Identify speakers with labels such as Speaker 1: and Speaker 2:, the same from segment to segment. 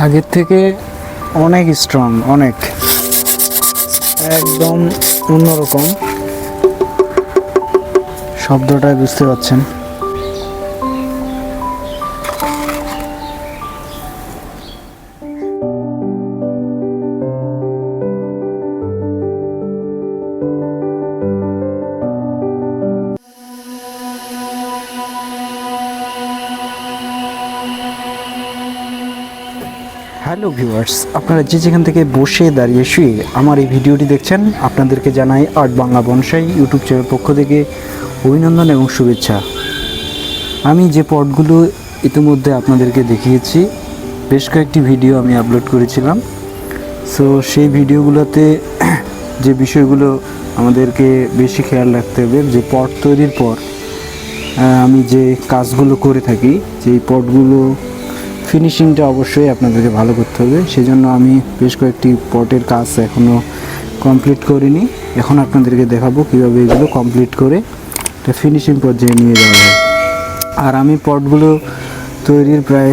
Speaker 1: আগের থেকে অনেক স্ট্রং অনেক। একদম অন্যরকম। শব্দটাই বুঝতে পারছেন। হ্যালো ভিউয়ার্স, আপনারা যে যেখান থেকে বসে দাঁড়িয়ে শুয়ে আমার এই ভিডিওটি দেখছেন, আপনাদেরকে জানাই art Bangla bonsai YouTube channel পক্ষ থেকে অভিনন্দন এবং শুভেচ্ছা। আমি যে পটগুলো ইতিমধ্যে আপনাদেরকে দেখিয়েছি, বেশ কয়েকটি ভিডিও আমি আপলোড করেছিলাম। সো সেই ভিডিওগুলোতে যে বিষয়গুলো আমাদেরকে বেশি খেয়াল রাখতে হবে, যে পট তৈরির পর আমি যে কাজগুলো করে থাকি, যে পটগুলো ফিনিশিংটা অবশ্যই আপনাদেরকে ভালো করতে হবে। সেজন্য আমি বেশ কয়েকটি পটের কাজ এখনও কমপ্লিট করিনি। এখন আপনাদেরকে দেখাবো কীভাবে এগুলো কমপ্লিট করে একটা ফিনিশিং পর্যায়ে নিয়ে যাওয়া হয় আর আমি পটগুলো তৈরির প্রায়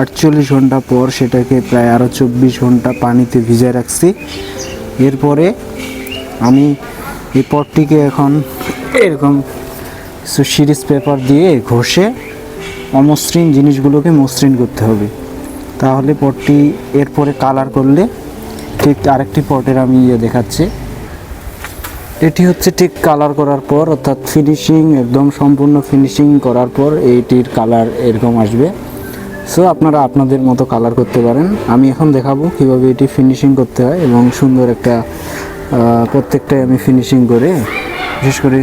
Speaker 1: আটচল্লিশ ঘণ্টা পর সেটাকে প্রায় আরও চব্বিশ ঘণ্টা পানিতে ভিজায় রাখছি। এরপরে আমি এই পটটিকে এখন এরকম সিরিজ পেপার দিয়ে ঘষে অমসৃণ জিনিসগুলোকে মসৃণ করতে হবে। তাহলে পটটি এরপরে কালার করলে ঠিক আরেকটি পটের আমি ইয়ে দেখাচ্ছি। এটি হচ্ছে ঠিক কালার করার পর, অর্থাৎ ফিনিশিং একদম সম্পূর্ণ ফিনিশিং করার পর এইটির কালার এরকম আসবে। সো আপনারা আপনাদের মতো কালার করতে পারেন। আমি এখন দেখাবো কীভাবে এটি ফিনিশিং করতে হয় এবং সুন্দর একটা প্রত্যেকটাই আমি ফিনিশিং করে, বিশেষ করে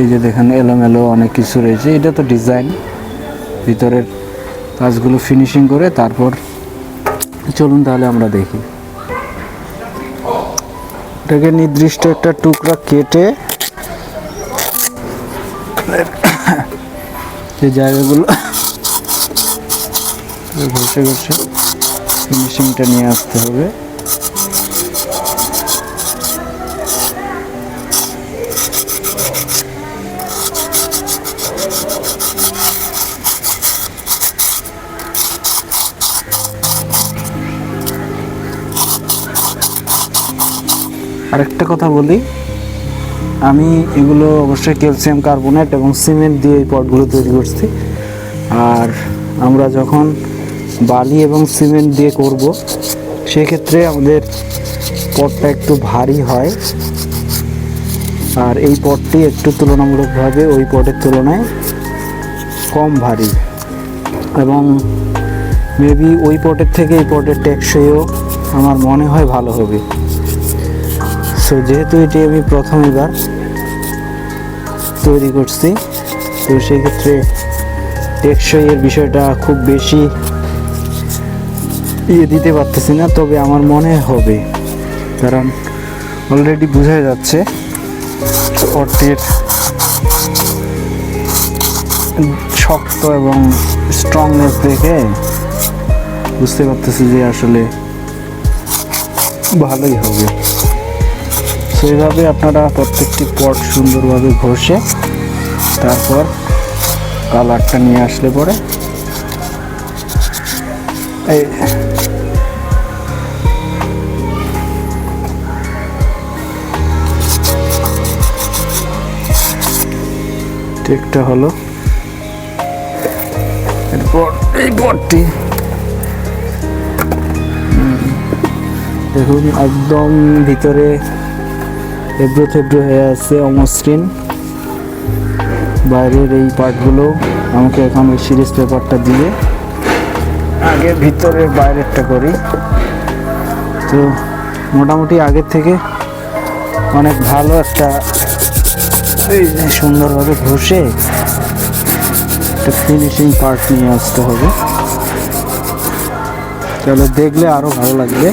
Speaker 1: এই যে দেখেন এলোমেলো অনেক কিছু রয়েছে। এটা তো ডিজাইন ভিতরের কাজগুলো ফিনিশিং করে তারপর চলুন তাহলে আমরা দেখি। এটাকে নির্দিষ্ট একটা টুকরা কেটে যে জায়গাগুলো ঘষে ঘষে ফিনিশিংটা নিয়ে আসতে হবে। আরেকটা কথা বলি। আমি এগুলো অবশ্যই ক্যালসিয়াম কার্বোনেট এবং সিমেন্ট দিয়ে এই পটগুলো তৈরি করছি। আর আমরা যখন বালি এবং সিমেন্ট দিয়ে করব, সেক্ষেত্রে আমাদের পটটা একটু ভারী হয়। আর এই পটটি একটু তুলনামূলকভাবে ওই পটের তুলনায় কম ভারী। এবং মেবি ওই পটের থেকে এই পটের টেকসইও আমার মনে হয় ভালো হবে। সো যেহেতু এটি আমি প্রথম এবার তৈরি করছি, তো সেক্ষেত্রে টেকসই এর বিষয়টা খুব বেশি ইয়ে দিতে পারতেছি না, তবে আমার মনে হবে। কারণ অলরেডি বোঝা যাচ্ছে অর্থের শক্ত এবং স্ট্রংনেস দেখে বুঝতে পারতেছি যে আসলে ভালোই হবে। তো এইভাবে আপনারা প্রত্যেকটি পট সুন্দরভাবে ঘষে তারপর কালারটা নিয়ে আসলে পরে এই ঠিকটা হলো এরপর এই পটটি। দেখুন, একদম ভিতরে এবড়ো থেবড়ো হয়ে আছে অমসৃণ। বাইরের এই পার্টগুলো আমাকে এখন ওই সিরিজ পেপারটা দিয়ে আগে ভিতরের বাইরেরটা করি। তো মোটামুটি আগের থেকে অনেক ভালো একটা সুন্দরভাবে ঘষে একটা ফিনিশিং পার্ট নিয়ে আসতে হবে। তাহলে দেখলে আরও ভালো লাগবে।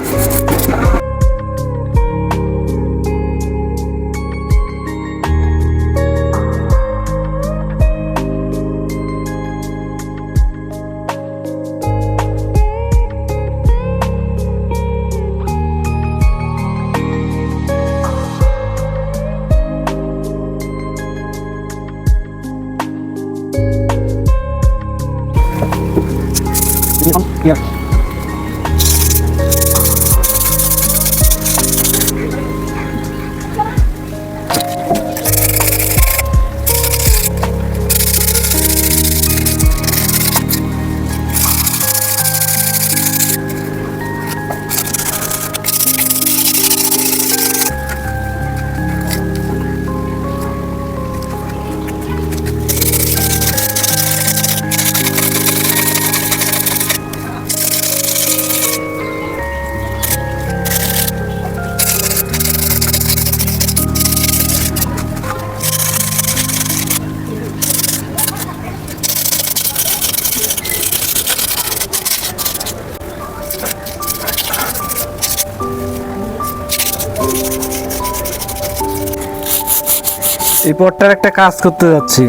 Speaker 1: এই পটটার একটা কাজ করতে যাচ্ছি।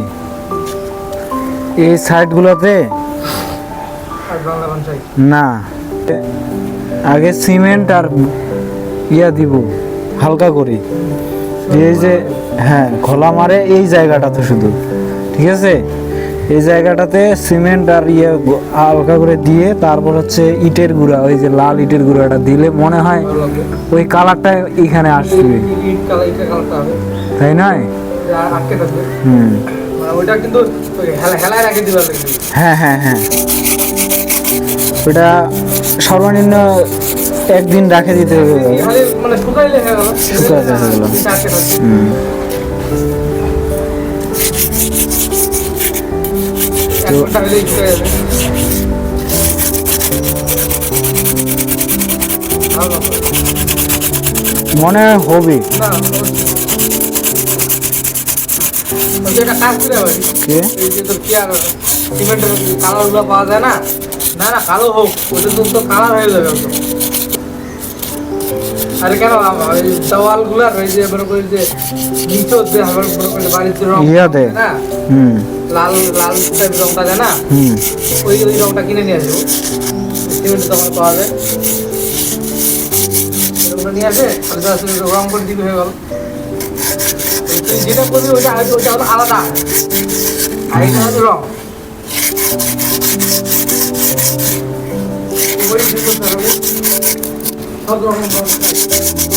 Speaker 1: এই সাইডগুলোতে না আগে সিমেন্ট আর ইয়া দিব হালকা করে। এই যে হ্যাঁ খোলা মারে এই জায়গাটাতে শুধু ঠিক আছে? এই জায়গাটাতে সিমেন্ট আর ইয়ে হালকা করে দিয়ে তারপর হচ্ছে ইটের গুঁড়া ওই যে লাল ইটের গুঁড়াটা দিলে মনে হয় ওই কালারটা এখানে আসবে। তাই নয়?
Speaker 2: আটকে থাকবে। মানে ওইটা কিন্তু হেলায় রাখে দিবার
Speaker 1: হ্যাঁ হ্যাঁ হ্যাঁ। ওটা সর্বনিম্ন একদিন রাখে দিতে হবে।
Speaker 2: মানে শুকাইলে হয়ে গেল।
Speaker 1: শুকাইলে হয়ে গেল।
Speaker 2: ইট আটকে থাকবে। কাজ করে হবে এই যে তোর কি আর সিমেন্টের কালারগুলো পাওয়া যায় না? না না কালো হোক ওটা তো কালার হয়ে যাবে একদম আরে কেন ওই দেওয়ালগুলো ওই যে মনে করি যে নিচে যে আমার মনে করি বাড়িতে রং
Speaker 1: ইয়াতে।
Speaker 2: না?
Speaker 1: হুম।
Speaker 2: লাল লাল টাইপ রংটা যায় না? ওই ওই রংটা কিনে নিয়ে আসব। সিমেন্টের দোকানে পাওয়া যায়। রংটা নিয়ে আসে রং করে দিবি হয়ে গেল। তুই যেটা করবি ওইটা ওইটা হলো আলাদা আর এটা হলো রং ওই যে করতে হবে সব রকম রং।
Speaker 1: আগের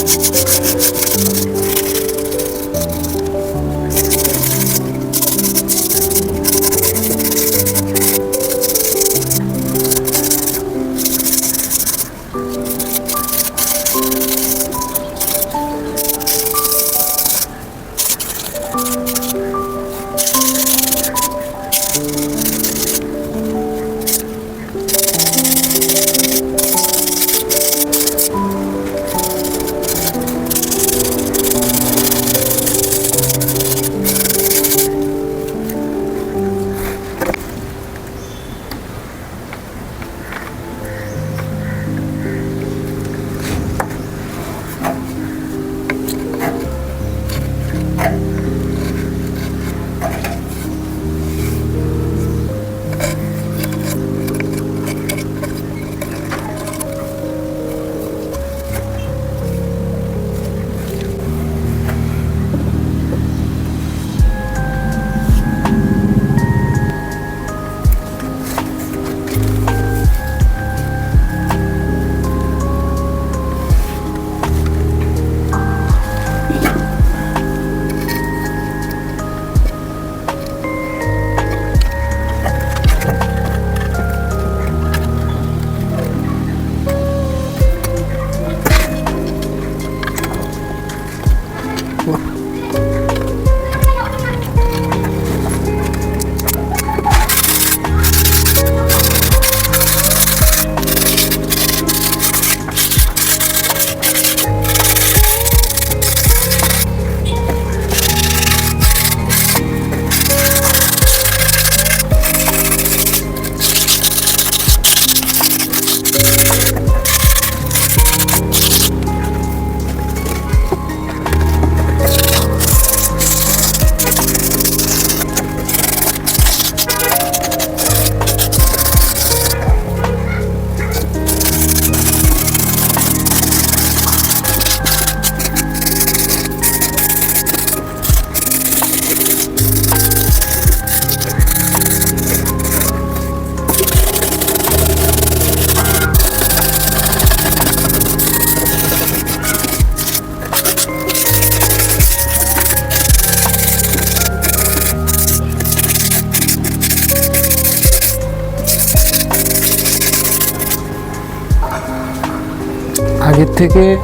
Speaker 1: থেকে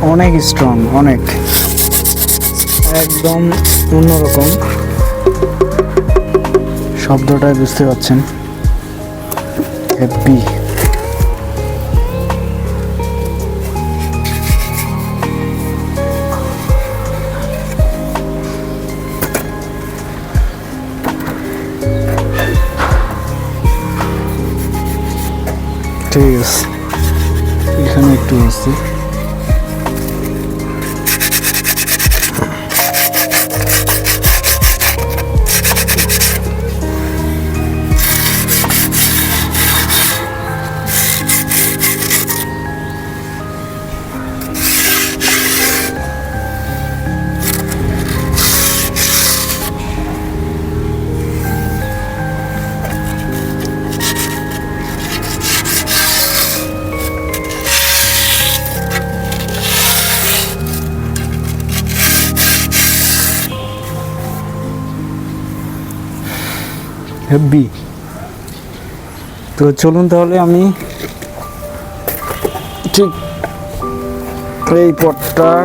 Speaker 1: অনেক স্ট্রং অনেক। একদম অন্যরকম। শব্দটাই বুঝতে পারছেন। হ্যাপি এখানে একটু হেভি তো চলুন তাহলে আমি ঠিক এই পটটার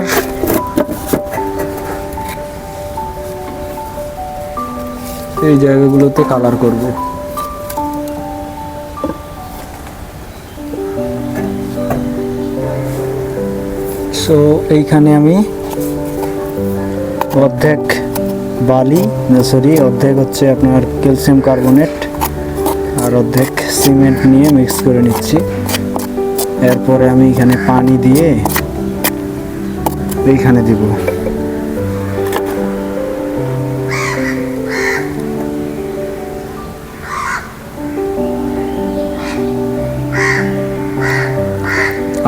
Speaker 1: এই জায়গাগুলোতে কালার করব। সো এইখানে আমি অর্ধেক বালি সরি অর্ধেক হচ্ছে আপনার ক্যালসিয়াম কার্বনেট আর অর্ধেক সিমেন্ট নিয়ে মিক্স করে নিচ্ছি। এরপরে আমি এখানে পানি দিয়ে এইখানে দিব।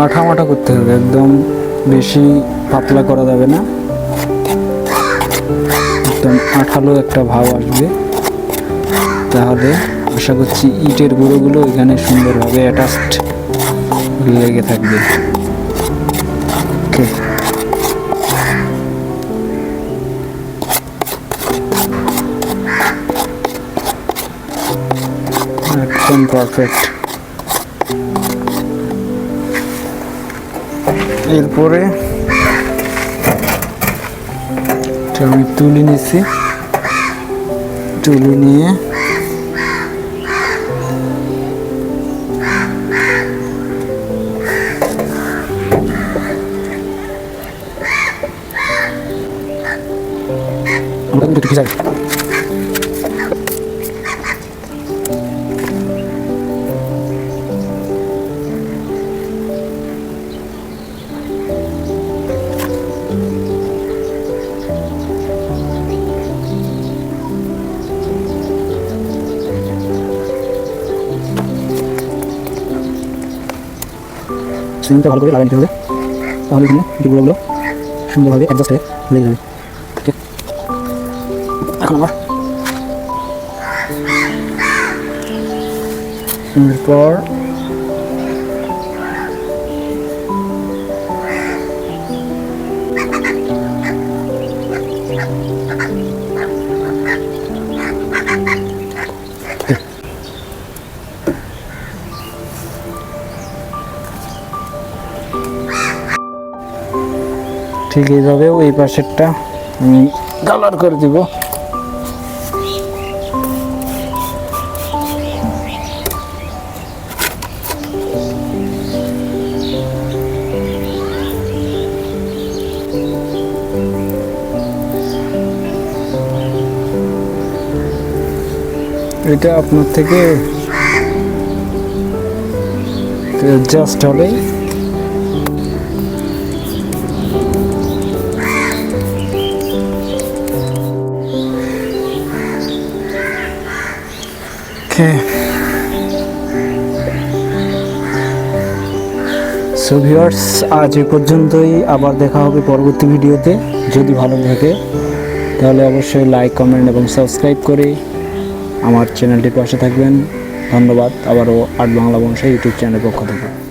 Speaker 1: আঠা মাঠা করতে হবে, একদম বেশি পাতলা করা যাবে না। একদম আঠালো একটা ভাব আসবে। তাহলে আশা করছি ইটের গুঁড়োগুলো এখানে সুন্দরভাবে অ্যাটাচড লেগে থাকবে। ওকে একদম পারফেক্ট এরপরে এটা আমি তুলে নিছি। তুলে নিয়ে আমরা কিন্তু সিলিংটা ভালো করে লাগিয়ে নিতে হবে। তাহলে এখানে ডিগুলোগুলো সুন্দরভাবে অ্যাডজাস্ট হয়ে লেগে যাবে। এখন আমার এরপর ঠিক এইভাবে ওই পাশেরটা আমি কালার করে দিব। এটা আপনার থেকে জাস্ট হলেই ওকে সো ভিউয়ার্স আজ এ পর্যন্তই। আবার দেখা হবে পরবর্তী ভিডিওতে। যদি ভালো লাগে তাহলে অবশ্যই লাইক কমেন্ট এবং সাবস্ক্রাইব করে আমার চ্যানেলটির পাশে থাকবেন। ধন্যবাদ। আবারও আট বাংলা বংশা ইউটিউব চ্যানেলের পক্ষ থেকে।